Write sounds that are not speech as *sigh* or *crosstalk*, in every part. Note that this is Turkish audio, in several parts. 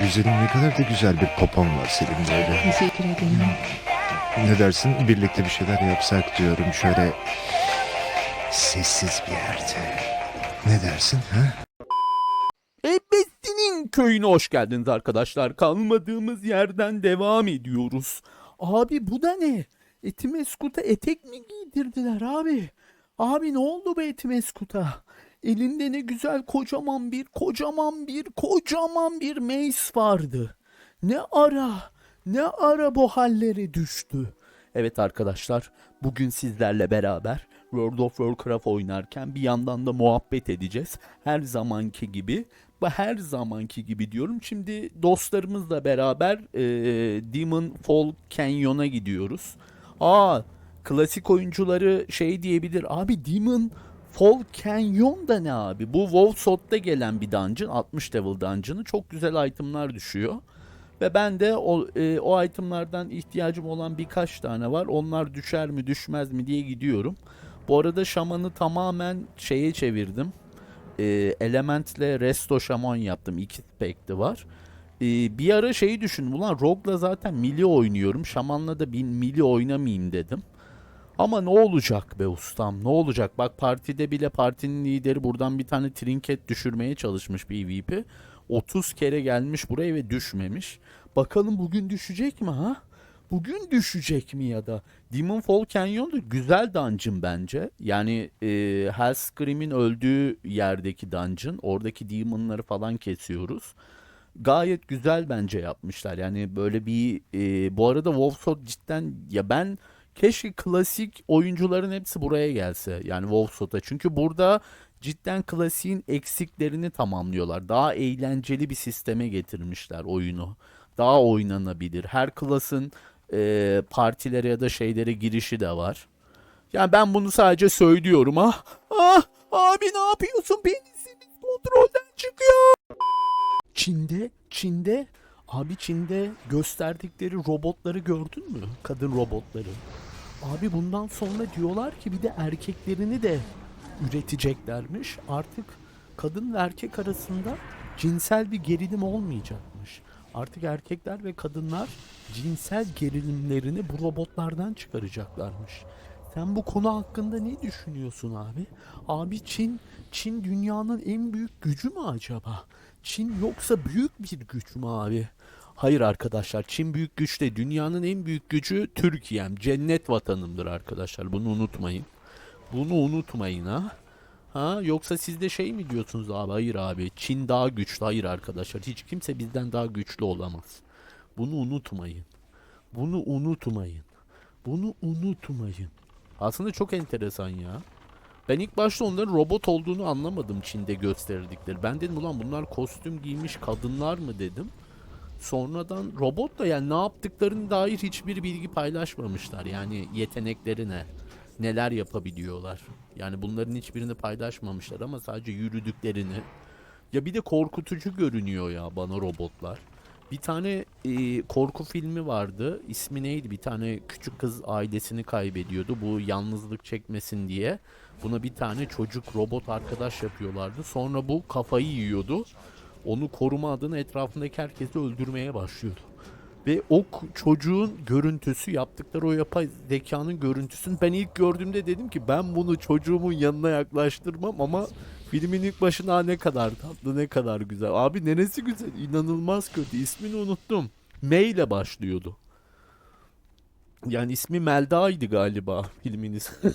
Güzelim ne kadar da güzel bir popon var senin böyle. Teşekkür ederim. Ne dersin birlikte bir şeyler yapsak diyorum şöyle sessiz bir yerde. Ne dersin ha? Ebesinin köyüne hoş geldiniz arkadaşlar. Kalmadığımız yerden devam ediyoruz. Abi bu da ne? Etimeskut'a etek mi giydirdiler abi? Abi ne oldu be Etimeskut'a? Elinde ne güzel kocaman bir, kocaman bir, kocaman bir mace vardı. Ne ara, ne ara bu hallere düştü? Evet arkadaşlar, bugün sizlerle beraber World of Warcraft oynarken bir yandan da muhabbet edeceğiz. Her zamanki gibi. Bu her zamanki gibi diyorum. Şimdi dostlarımızla beraber e, Demon Fall Canyon'a gidiyoruz. Aa, klasik oyuncuları şey diyebilir. Abi Demon Fall Canyon da ne abi? Bu WoW Sot'ta gelen bir dungeon. 60 level dungeon'ı. Çok güzel itemlar düşüyor. Ve ben de o, e, o itemlardan ihtiyacım olan birkaç tane var. Onlar düşer mi düşmez mi diye gidiyorum. Bu arada şamanı tamamen şeye çevirdim. E, elementle resto şaman yaptım. İki spekti var. E, bir ara şeyi düşündüm. Ulan Rogue'la zaten mili oynuyorum. Şamanla da bir mili oynamayayım dedim. Ama ne olacak be ustam ne olacak? Bak partide bile partinin lideri buradan bir tane trinket düşürmeye çalışmış PvP. 30 kere gelmiş buraya ve düşmemiş. Bakalım bugün düşecek mi ha? Bugün düşecek mi ya da? Demon Fall Canyon da güzel dungeon bence. Yani e, Hellscream'in öldüğü yerdeki dungeon. Oradaki demonları falan kesiyoruz. Gayet güzel bence yapmışlar. Yani böyle bir e, bu arada Wolfsod cidden ya ben keşke klasik oyuncuların hepsi buraya gelse. Yani Wolfsod'a. Çünkü burada cidden klasiğin eksiklerini tamamlıyorlar. Daha eğlenceli bir sisteme getirmişler oyunu. Daha oynanabilir. Her klasın e, partilere ya da şeylere girişi de var. Yani ben bunu sadece söylüyorum. Ah, ah, abi ne yapıyorsun? Penisimiz kontrolden çıkıyor. Çin'de, Çin'de, abi Çin'de gösterdikleri robotları gördün mü? Kadın robotları. Abi bundan sonra diyorlar ki bir de erkeklerini de üreteceklermiş. Artık kadın ve erkek arasında cinsel bir gerilim olmayacakmış. Artık erkekler ve kadınlar cinsel gerilimlerini bu robotlardan çıkaracaklarmış. Sen bu konu hakkında ne düşünüyorsun abi? Abi Çin, Çin dünyanın en büyük gücü mü acaba? Çin yoksa büyük bir güç mü abi? Hayır arkadaşlar Çin büyük güç de dünyanın en büyük gücü Türkiye'm. Cennet vatanımdır arkadaşlar bunu unutmayın. Bunu unutmayın ha. Ha yoksa siz de şey mi diyorsunuz abi? Hayır abi. Çin daha güçlü. Hayır arkadaşlar. Hiç kimse bizden daha güçlü olamaz. Bunu unutmayın. Bunu unutmayın. Bunu unutmayın. Aslında çok enteresan ya. Ben ilk başta onların robot olduğunu anlamadım Çin'de gösterdikleri. Ben dedim ulan bunlar kostüm giymiş kadınlar mı dedim. Sonradan robot da yani ne yaptıklarını dair hiçbir bilgi paylaşmamışlar. Yani yetenekleri ne? Neler yapabiliyorlar? Yani bunların hiçbirini paylaşmamışlar ama sadece yürüdüklerini. Ya bir de korkutucu görünüyor ya bana robotlar. Bir tane e, korku filmi vardı. İsmi neydi? Bir tane küçük kız ailesini kaybediyordu. Bu yalnızlık çekmesin diye. Buna bir tane çocuk robot arkadaş yapıyorlardı. Sonra bu kafayı yiyordu. Onu koruma adına etrafındaki herkesi öldürmeye başlıyordu. Ve o çocuğun görüntüsü yaptıkları o yapay zekanın görüntüsünü ben ilk gördüğümde dedim ki ben bunu çocuğumun yanına yaklaştırmam ama filmin ilk başına "Aa, ne kadar tatlı ne kadar güzel. Abi neresi güzel inanılmaz kötü ismini unuttum. M ile başlıyordu. Yani ismi Melda'ydı galiba filmin ismi.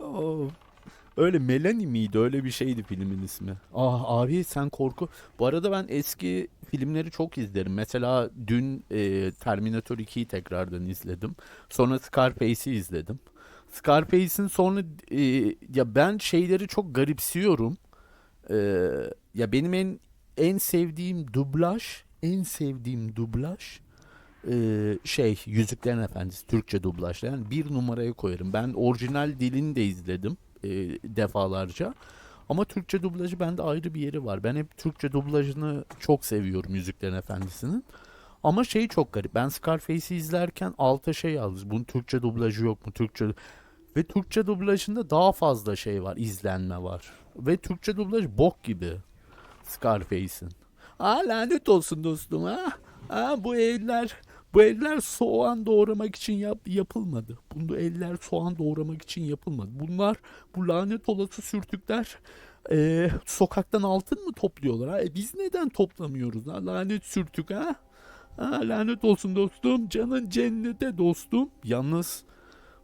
Oh. Öyle Melanie miydi? Öyle bir şeydi filmin ismi. Ah abi sen korku. Bu arada ben eski filmleri çok izlerim. Mesela dün e, Terminator 2'yi tekrardan izledim. Sonra Scarface'i izledim. Scarface'in sonra e, ya ben şeyleri çok garipsiyorum. E, ya benim en en sevdiğim dublaj, en sevdiğim dublaj e, şey Yüzüklerin Efendisi Türkçe dublajla yani bir numaraya koyarım. Ben orijinal dilini de izledim e, defalarca. Ama Türkçe dublajı bende ayrı bir yeri var. Ben hep Türkçe dublajını çok seviyorum Yüzüklerin Efendisi'nin. Ama şey çok garip. Ben Scarface'i izlerken alta şey yazmış. Bunun Türkçe dublajı yok mu? Türkçe ve Türkçe dublajında daha fazla şey var, izlenme var. Ve Türkçe dublaj bok gibi Scarface'in. Ha lanet olsun dostum ha. Ha bu evler bu evler soğan doğramak için yap, yapılmadı. Bu eller soğan doğramak için yapılmadı. Bunlar bu lanet olası sürtükler e, sokaktan altın mı topluyorlar? E, biz neden toplamıyoruz? Ha? Lanet sürtük ha? ha? Lanet olsun dostum. Canın cennete dostum. Yalnız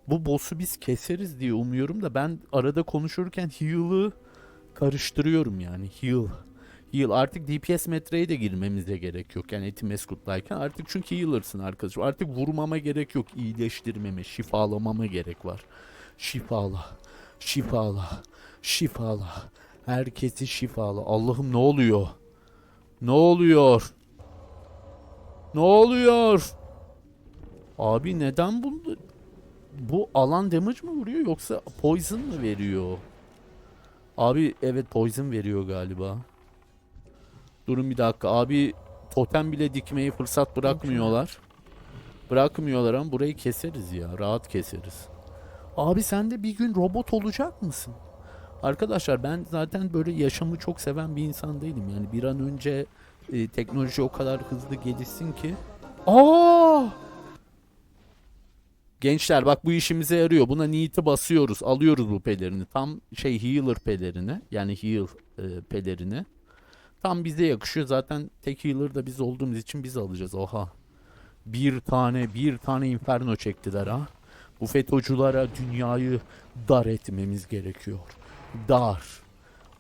bu boss'u biz keseriz diye umuyorum da ben arada konuşurken heal'ı karıştırıyorum yani heal. Heal artık DPS metreye de girmemize gerek yok. Yani Etimeskut'tayken artık çünkü healer'sın arkadaşım. Artık vurmama gerek yok. iyileştirmeme, şifalamama gerek var. Şifala, şifala, şifala. Herkesi şifala. Allah'ım ne oluyor? Ne oluyor? Ne oluyor? Abi neden bunu bu alan damage mı vuruyor yoksa poison mı veriyor? Abi evet poison veriyor galiba. Durun bir dakika abi totem bile dikmeyi fırsat bırakmıyorlar. Bırakmıyorlar ama burayı keseriz ya rahat keseriz. Abi sen de bir gün robot olacak mısın? Arkadaşlar ben zaten böyle yaşamı çok seven bir insan değilim. Yani bir an önce e, teknoloji o kadar hızlı gelişsin ki. Aa! Gençler bak bu işimize yarıyor. Buna niyeti basıyoruz. Alıyoruz bu pelerini. Tam şey healer pelerini. Yani heal e, pelerini. Tam bize yakışıyor. Zaten tek healer da biz olduğumuz için biz alacağız. Oha. Bir tane bir tane inferno çektiler ha. Bu FETÖ'cülere dünyayı dar etmemiz gerekiyor. Dar.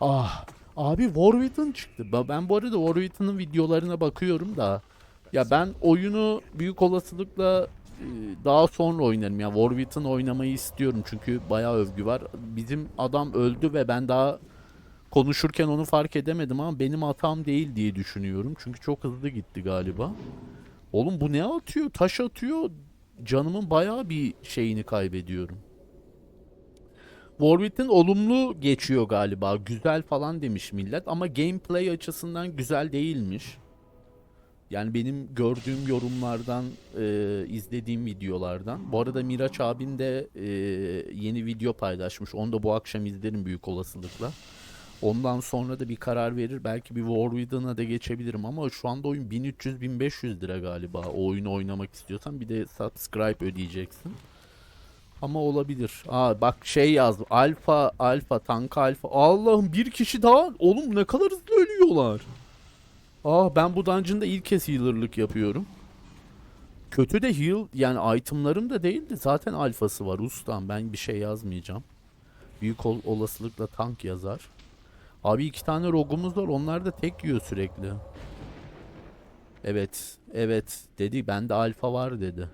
Ah. Abi Warwitton çıktı. Ben bu arada Warwitton'ın videolarına bakıyorum da. Ya ben oyunu büyük olasılıkla e, daha sonra oynarım. Ya Warwitton oynamayı istiyorum çünkü bayağı övgü var. Bizim adam öldü ve ben daha konuşurken onu fark edemedim ama benim hatam değil diye düşünüyorum. Çünkü çok hızlı gitti galiba. Oğlum bu ne atıyor? Taş atıyor. Canımın bayağı bir şeyini kaybediyorum. Warwick'in olumlu geçiyor galiba. Güzel falan demiş millet ama gameplay açısından güzel değilmiş. Yani benim gördüğüm yorumlardan, e, izlediğim videolardan. Bu arada Miraç abim de e, yeni video paylaşmış. Onu da bu akşam izlerim büyük olasılıkla. Ondan sonra da bir karar verir. Belki bir Warwitton'a da geçebilirim ama şu anda oyun 1300-1500 lira galiba. O oyunu oynamak istiyorsan bir de subscribe ödeyeceksin. Ama olabilir. Aa bak şey yazdım. Alfa, alfa, tank alfa. Allah'ım bir kişi daha. Oğlum ne kadar hızlı ölüyorlar. Aa ben bu dungeon'da ilk kez healer'lık yapıyorum. Kötü de heal yani itemlarım da değildi. Zaten alfası var ustam. Ben bir şey yazmayacağım. Büyük ol- olasılıkla tank yazar. Abi iki tane rogumuz var. Onlar da tek yiyor sürekli. Evet. Evet. Dedi. Bende alfa var dedi.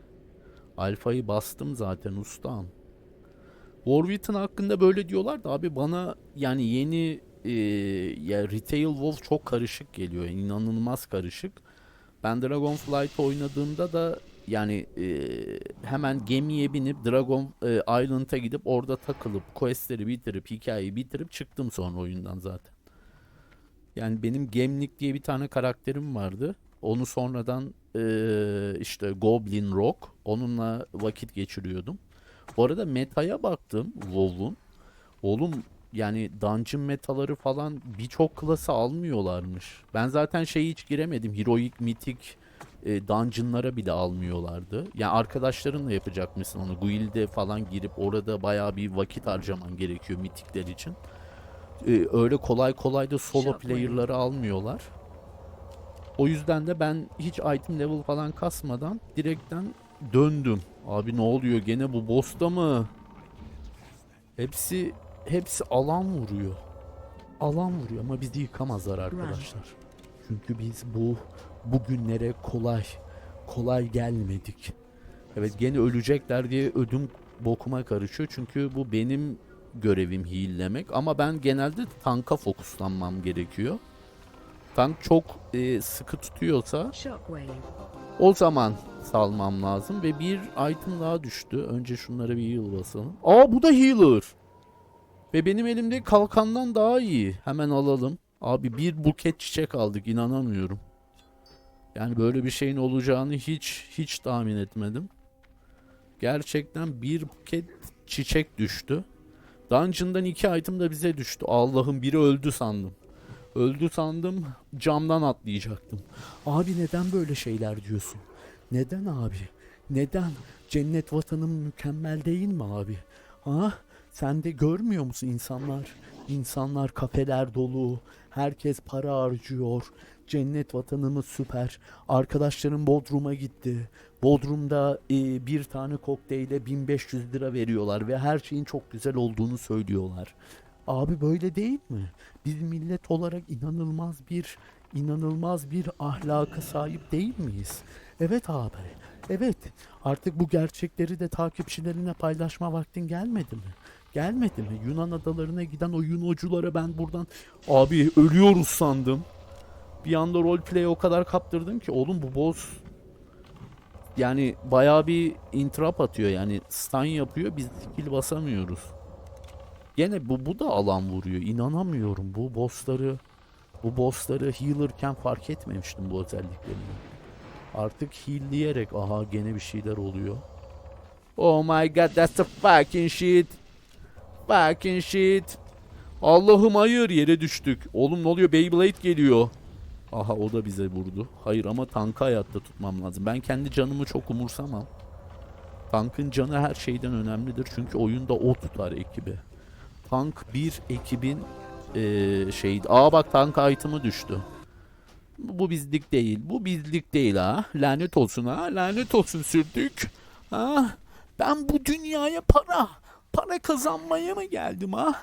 Alfayı bastım zaten ustam. Warwitton hakkında böyle diyorlar da abi bana yani yeni e, ya Retail WoW çok karışık geliyor. İnanılmaz karışık. Ben Dragonflight oynadığımda da yani e, hemen gemiye binip Dragon e, Island'a gidip orada takılıp questleri bitirip hikayeyi bitirip çıktım sonra oyundan zaten. Yani benim Gemlik diye bir tane karakterim vardı. Onu sonradan e, işte Goblin Rock onunla vakit geçiriyordum. Bu arada metaya baktım WoW'un. Oğlum yani dungeon metaları falan birçok klası almıyorlarmış. Ben zaten şeyi hiç giremedim. Heroic, Mythic e, dungeonlara bile almıyorlardı. Yani arkadaşlarınla yapacakmışsın onu. Guild'e falan girip orada bayağı bir vakit harcaman gerekiyor mitikler için. E, öyle kolay kolay da solo player'ları almıyorlar. O yüzden de ben hiç item level falan kasmadan direkten döndüm. Abi ne oluyor gene bu boss'ta mı? Hepsi hepsi alan vuruyor. Alan vuruyor ama bizi yıkamazlar arkadaşlar. Çünkü biz bu bugünlere kolay kolay gelmedik. Evet gene ölecekler diye ödüm bokuma karışıyor. Çünkü bu benim görevim heal'lemek ama ben genelde tanka fokuslanmam gerekiyor. Tank çok e, sıkı tutuyorsa o zaman salmam lazım ve bir item daha düştü. Önce şunlara bir heal basalım. Aa bu da healer. Ve benim elimde kalkandan daha iyi. Hemen alalım. Abi bir buket çiçek aldık inanamıyorum. Yani böyle bir şeyin olacağını hiç hiç tahmin etmedim. Gerçekten bir buket çiçek düştü. Dungeon'dan iki item da bize düştü. Allah'ım biri öldü sandım. Öldü sandım camdan atlayacaktım. Abi neden böyle şeyler diyorsun? Neden abi? Neden? Cennet vatanım mükemmel değil mi abi? Ha? Sen de görmüyor musun insanlar? İnsanlar kafeler dolu. Herkes para harcıyor. Cennet vatanımız süper. Arkadaşlarım Bodrum'a gitti. Bodrum'da e, bir tane kokteyle 1500 lira veriyorlar ve her şeyin çok güzel olduğunu söylüyorlar. Abi böyle değil mi? Biz millet olarak inanılmaz bir inanılmaz bir ahlaka sahip değil miyiz? Evet abi. Evet. Artık bu gerçekleri de takipçilerine paylaşma vaktin gelmedi mi? Gelmedi mi? Yunan adalarına giden o Yunoculara ben buradan abi ölüyoruz sandım. Bir anda roleplay o kadar kaptırdım ki oğlum bu boss yani bayağı bir intrap atıyor yani stun yapıyor biz skill basamıyoruz. Gene bu bu da alan vuruyor. İnanamıyorum bu bossları bu bossları healerken fark etmemiştim bu özelliklerini. Artık healleyerek aha gene bir şeyler oluyor. Oh my god that's the fucking shit. Fucking shit. Allah'ım hayır yere düştük. Oğlum ne oluyor Beyblade geliyor. Aha o da bize vurdu. Hayır ama tankı hayatta tutmam lazım. Ben kendi canımı çok umursamam. Tankın canı her şeyden önemlidir. Çünkü oyunda o tutar ekibi. Tank bir ekibin eee şey. Aa bak tank item'ı düştü. Bu bizlik değil. Bu bizlik değil ha. Lanet olsun ha. Lanet olsun sürdük. Ha. Ben bu dünyaya para, para kazanmaya mı geldim ha?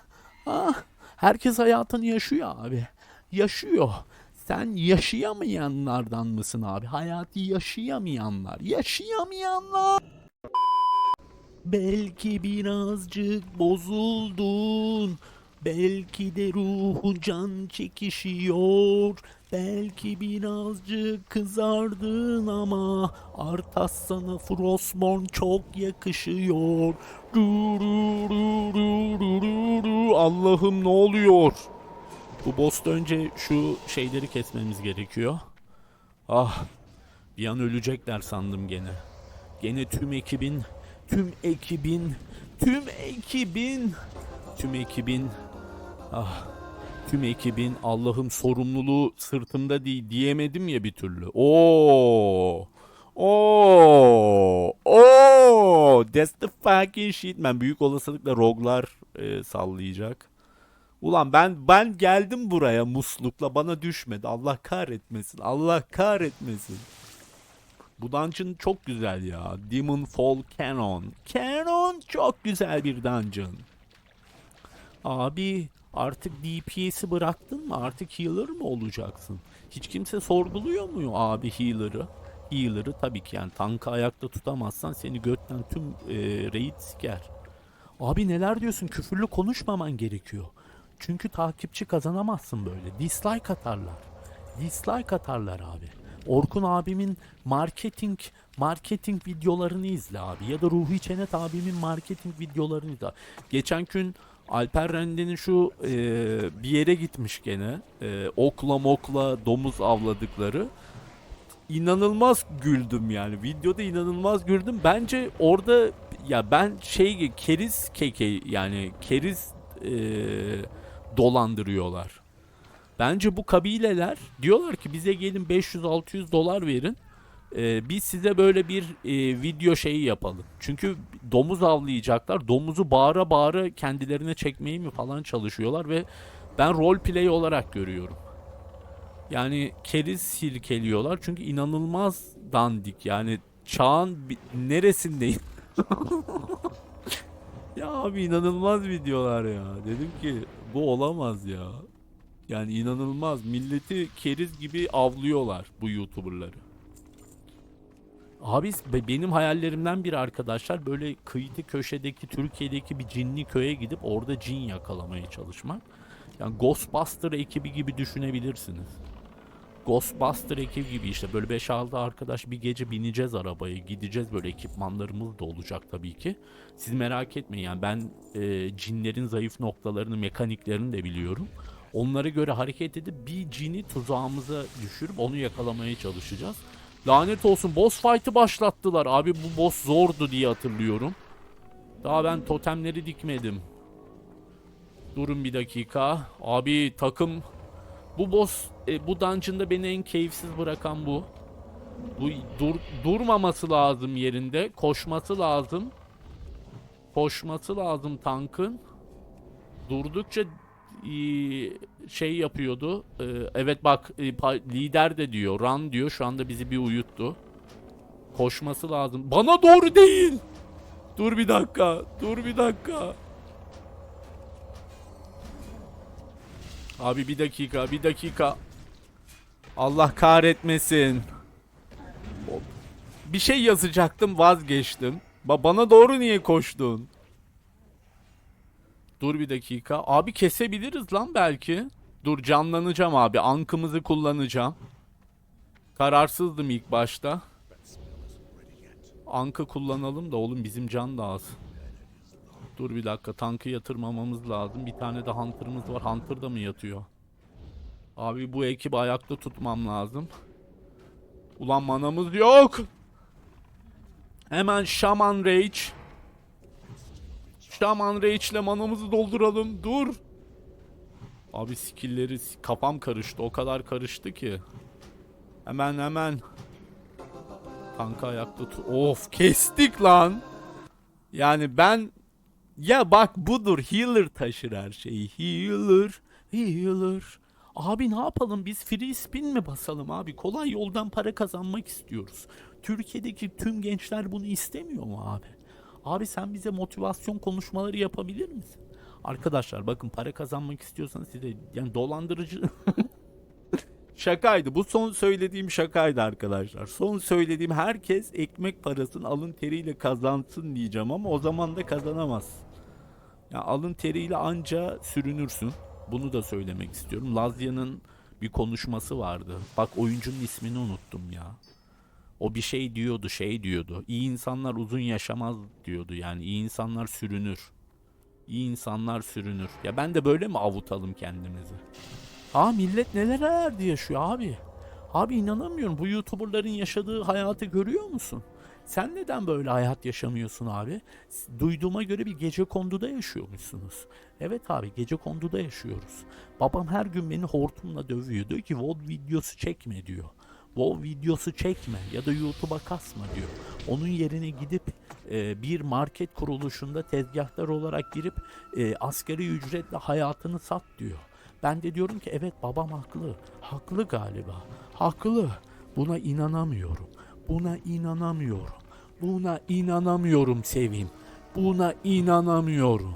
Ha. Herkes hayatını yaşıyor abi. Yaşıyor. Sen yaşayamayanlardan mısın abi? Hayatı yaşayamayanlar. Yaşayamayanlar. Belki birazcık bozuldun. Belki de ruhun can çekişiyor. Belki birazcık kızardın ama Artas sana Frostmourne çok yakışıyor. Du, du, du, du, du, du, du. Allah'ım ne oluyor? Bu boss'ta önce şu şeyleri kesmemiz gerekiyor. Ah bir an ölecekler sandım gene. Gene tüm ekibin, tüm ekibin, tüm ekibin, tüm ekibin, ah tüm ekibin Allah'ım sorumluluğu sırtımda değil diyemedim ya bir türlü. Oo. Oo. Oo. That's the fucking shit. Ben büyük olasılıkla roglar e, sallayacak. Ulan ben ben geldim buraya muslukla bana düşmedi. Allah kahretmesin. Allah kahretmesin. Bu dungeon çok güzel ya. Demon Fall Canon. Canon çok güzel bir dungeon. Abi artık DPS'i bıraktın mı? Artık healer mı olacaksın? Hiç kimse sorguluyor mu abi healer'ı? Healer'ı tabii ki yani tankı ayakta tutamazsan seni götten tüm e, raid siker. Abi neler diyorsun? Küfürlü konuşmaman gerekiyor. Çünkü takipçi kazanamazsın böyle. Dislike atarlar. Dislike atarlar abi. Orkun abimin marketing marketing videolarını izle abi ya da Ruhi Çenet abimin marketing videolarını izle. Geçen gün Alper Rende'nin şu e, bir yere gitmiş gene. E, okla mokla domuz avladıkları. İnanılmaz güldüm yani. Videoda inanılmaz güldüm. Bence orada ya ben şey keriz keke yani keriz e, dolandırıyorlar. Bence bu kabileler diyorlar ki bize gelin 500-600 dolar verin. Ee, biz size böyle bir e, video şeyi yapalım. Çünkü domuz avlayacaklar. Domuzu bağıra bağıra kendilerine çekmeyi mi falan çalışıyorlar ve ben role play olarak görüyorum. Yani keriz sirkeliyorlar çünkü inanılmaz dandik. Yani çağın neresindeyim? *laughs* ya abi inanılmaz videolar ya. Dedim ki bu olamaz ya. Yani inanılmaz. Milleti keriz gibi avlıyorlar bu YouTuber'ları. Abi be- benim hayallerimden bir arkadaşlar böyle kıyıda köşedeki Türkiye'deki bir cinli köye gidip orada cin yakalamaya çalışmak. Yani Ghostbuster ekibi gibi düşünebilirsiniz. Ghostbuster ekibi gibi işte böyle 5-6 arkadaş bir gece bineceğiz arabaya gideceğiz böyle ekipmanlarımız da olacak tabii ki. Siz merak etmeyin yani ben e, cinlerin zayıf noktalarını mekaniklerini de biliyorum. Onlara göre hareket edip bir cini tuzağımıza düşürüp onu yakalamaya çalışacağız. Lanet olsun boss fight'ı başlattılar. Abi bu boss zordu diye hatırlıyorum. Daha ben totemleri dikmedim. Durun bir dakika. Abi takım Bu boss, e, bu dungeon'da beni en keyifsiz bırakan bu. Bu dur, durmaması lazım yerinde. Koşması lazım. Koşması lazım tankın. Durdukça şey yapıyordu. E, evet bak e, lider de diyor. Run diyor. Şu anda bizi bir uyuttu. Koşması lazım. Bana doğru değil. Dur bir dakika. Dur bir dakika. Abi bir dakika, bir dakika. Allah kahretmesin. Bir şey yazacaktım, vazgeçtim. Ba bana doğru niye koştun? Dur bir dakika. Abi kesebiliriz lan belki. Dur canlanacağım abi. Ankımızı kullanacağım. Kararsızdım ilk başta. Ankı kullanalım da oğlum bizim can da az. Dur bir dakika tankı yatırmamamız lazım. Bir tane de hunter'ımız var. Hunter da mı yatıyor? Abi bu ekibi ayakta tutmam lazım. Ulan manamız yok. Hemen Shaman Rage. Shaman Rage ile manamızı dolduralım. Dur. Abi skill'leri kafam karıştı. O kadar karıştı ki. Hemen hemen. Tankı ayakta tut. Of kestik lan. Yani ben ya bak budur healer taşır her şeyi. Healer, healer. Abi ne yapalım biz free spin mi basalım abi? Kolay yoldan para kazanmak istiyoruz. Türkiye'deki tüm gençler bunu istemiyor mu abi? Abi sen bize motivasyon konuşmaları yapabilir misin? Arkadaşlar bakın para kazanmak istiyorsanız size yani dolandırıcı *laughs* Şakaydı. Bu son söylediğim şakaydı arkadaşlar. Son söylediğim herkes ekmek parasını alın teriyle kazansın diyeceğim ama o zaman da kazanamaz. Ya alın teriyle anca sürünürsün. Bunu da söylemek istiyorum. Lazya'nın bir konuşması vardı. Bak oyuncunun ismini unuttum ya. O bir şey diyordu, şey diyordu. İyi insanlar uzun yaşamaz diyordu. Yani iyi insanlar sürünür. İyi insanlar sürünür. Ya ben de böyle mi avutalım kendimizi? Aa millet neler yaşıyor abi. Abi inanamıyorum. Bu YouTuber'ların yaşadığı hayatı görüyor musun? Sen neden böyle hayat yaşamıyorsun abi? Duyduğuma göre bir gece konduda yaşıyormuşsunuz. Evet abi gece konduda yaşıyoruz. Babam her gün beni hortumla dövüyor. Diyor ki VOD videosu çekme diyor. WoW videosu çekme ya da YouTube'a kasma diyor. Onun yerine gidip e, bir market kuruluşunda tezgahtar olarak girip e, asgari ücretle hayatını sat diyor. Ben de diyorum ki evet babam haklı. Haklı galiba. Haklı. Buna inanamıyorum. Buna inanamıyorum. Buna inanamıyorum Sevim. Buna inanamıyorum.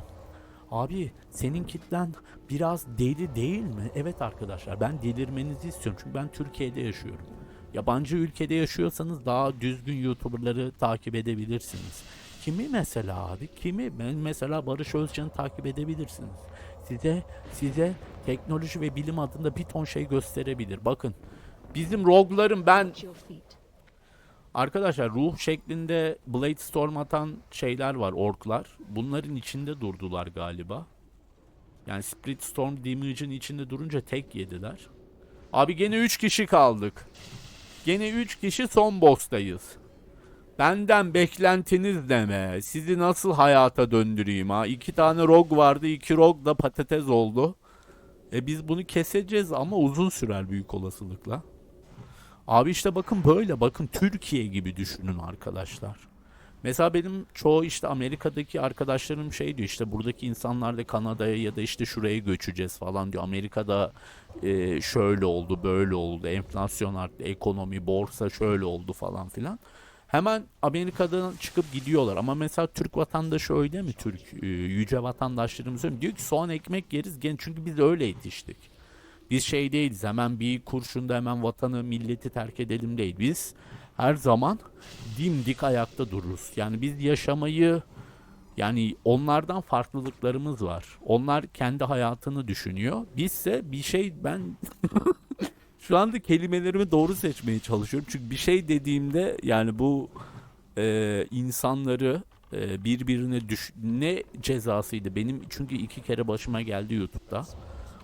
Abi senin kitlen biraz deli değil mi? Evet arkadaşlar ben delirmenizi istiyorum. Çünkü ben Türkiye'de yaşıyorum. Yabancı ülkede yaşıyorsanız daha düzgün YouTuber'ları takip edebilirsiniz. Kimi mesela abi? Kimi? Ben mesela Barış Özcan'ı takip edebilirsiniz. Size size teknoloji ve bilim adında bir ton şey gösterebilir. Bakın bizim rogue'ların ben. Arkadaşlar ruh şeklinde Blade Storm atan şeyler var orklar. Bunların içinde durdular galiba. Yani Split Storm Damage'in içinde durunca tek yediler. Abi gene 3 kişi kaldık. Gene 3 kişi son boss'tayız. Benden beklentiniz deme. Sizi nasıl hayata döndüreyim ha? İki tane rogue vardı. iki rogue da patates oldu. E biz bunu keseceğiz ama uzun sürer büyük olasılıkla. Abi işte bakın böyle bakın Türkiye gibi düşünün arkadaşlar. Mesela benim çoğu işte Amerika'daki arkadaşlarım şey diyor işte buradaki insanlar da Kanada'ya ya da işte şuraya göçeceğiz falan diyor. Amerika'da e, şöyle oldu böyle oldu enflasyon arttı ekonomi borsa şöyle oldu falan filan. Hemen Amerika'dan çıkıp gidiyorlar ama mesela Türk vatandaşı öyle mi Türk e, yüce vatandaşlarımız öyle mi? Diyor ki soğan ekmek yeriz gen çünkü biz öyle yetiştik. Biz şey değiliz hemen bir kurşunda hemen vatanı milleti terk edelim değil. Biz her zaman dimdik ayakta dururuz. Yani biz yaşamayı yani onlardan farklılıklarımız var. Onlar kendi hayatını düşünüyor. Bizse bir şey ben *laughs* şu anda kelimelerimi doğru seçmeye çalışıyorum. Çünkü bir şey dediğimde yani bu e, insanları e, birbirine düş ne cezasıydı benim çünkü iki kere başıma geldi YouTube'da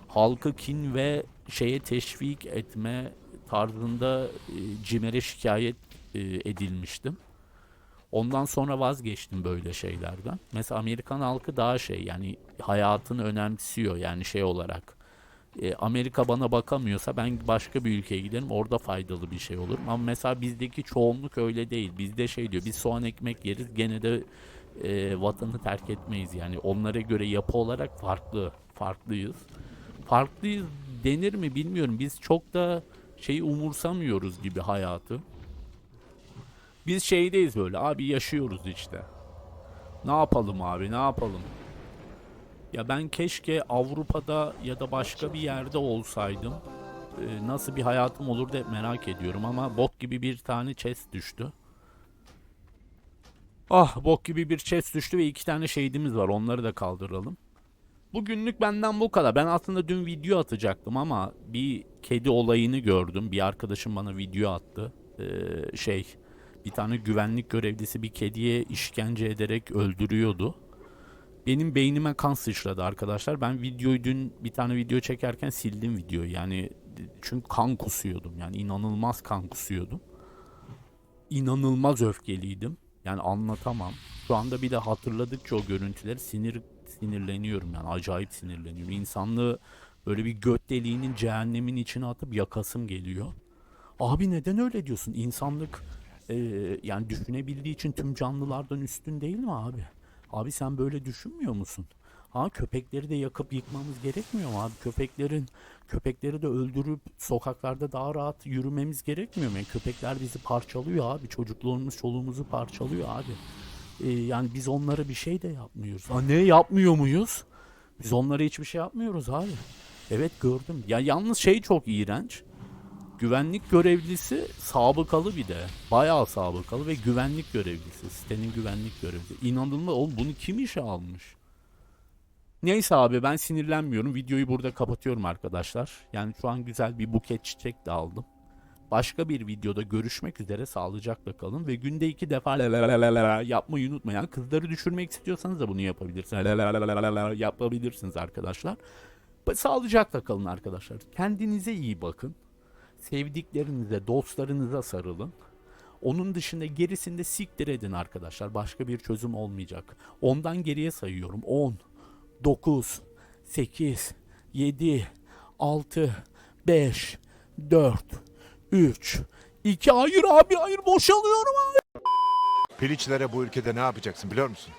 halkı kin ve şeye teşvik etme tarzında e, CİMER'e şikayet e, edilmiştim. Ondan sonra vazgeçtim böyle şeylerden. Mesela Amerikan halkı daha şey yani hayatını önemsiyor yani şey olarak. E, Amerika bana bakamıyorsa ben başka bir ülkeye giderim orada faydalı bir şey olur. Ama mesela bizdeki çoğunluk öyle değil. Bizde şey diyor biz soğan ekmek yeriz gene de e, vatanı terk etmeyiz. Yani onlara göre yapı olarak farklı farklıyız. Farklıyız denir mi bilmiyorum. Biz çok da şeyi umursamıyoruz gibi hayatı. Biz şeydeyiz böyle abi yaşıyoruz işte. Ne yapalım abi ne yapalım? Ya ben keşke Avrupa'da ya da başka bir yerde olsaydım. Ee, nasıl bir hayatım olurdu hep merak ediyorum ama bok gibi bir tane chest düştü. Ah bok gibi bir chest düştü ve iki tane şehidimiz var onları da kaldıralım. Bugünlük benden bu kadar. Ben aslında dün video atacaktım ama bir kedi olayını gördüm. Bir arkadaşım bana video attı. Ee, şey bir tane güvenlik görevlisi bir kediye işkence ederek öldürüyordu. Benim beynime kan sıçradı arkadaşlar. Ben videoyu dün bir tane video çekerken sildim videoyu. Yani çünkü kan kusuyordum. Yani inanılmaz kan kusuyordum. İnanılmaz öfkeliydim. Yani anlatamam. Şu anda bir de hatırladıkça o görüntüleri sinir sinirleniyorum yani acayip sinirleniyorum. İnsanlığı böyle bir göt deliğinin cehennemin içine atıp yakasım geliyor. Abi neden öyle diyorsun? İnsanlık e, yani düşünebildiği için tüm canlılardan üstün değil mi abi? Abi sen böyle düşünmüyor musun? Ha köpekleri de yakıp yıkmamız gerekmiyor mu abi? Köpeklerin köpekleri de öldürüp sokaklarda daha rahat yürümemiz gerekmiyor mu? Yani köpekler bizi parçalıyor abi. Çocukluğumuz, çoluğumuzu parçalıyor abi. Ee, yani biz onlara bir şey de yapmıyoruz. Ha ne yapmıyor muyuz? Biz onlara hiçbir şey yapmıyoruz abi. Evet gördüm. Ya yalnız şey çok iğrenç. Güvenlik görevlisi sabıkalı bir de. Bayağı sabıkalı ve güvenlik görevlisi. Sitenin güvenlik görevlisi. İnanılmaz. Oğlum bunu kim işe almış? Neyse abi ben sinirlenmiyorum. Videoyu burada kapatıyorum arkadaşlar. Yani şu an güzel bir buket çiçek de aldım. Başka bir videoda görüşmek üzere sağlıcakla kalın ve günde iki defa yapmayı unutmayın. Kızları düşürmek istiyorsanız da bunu yapabilirsiniz. Yapabilirsiniz arkadaşlar. Sağlıcakla kalın arkadaşlar. Kendinize iyi bakın. Sevdiklerinize, dostlarınıza sarılın. Onun dışında gerisini de siktir edin arkadaşlar. Başka bir çözüm olmayacak. Ondan geriye sayıyorum. 10, 9, 8, 7, 6, 5, 4, 3, 2, hayır abi hayır boşalıyorum abi. Piliçlere bu ülkede ne yapacaksın biliyor musun?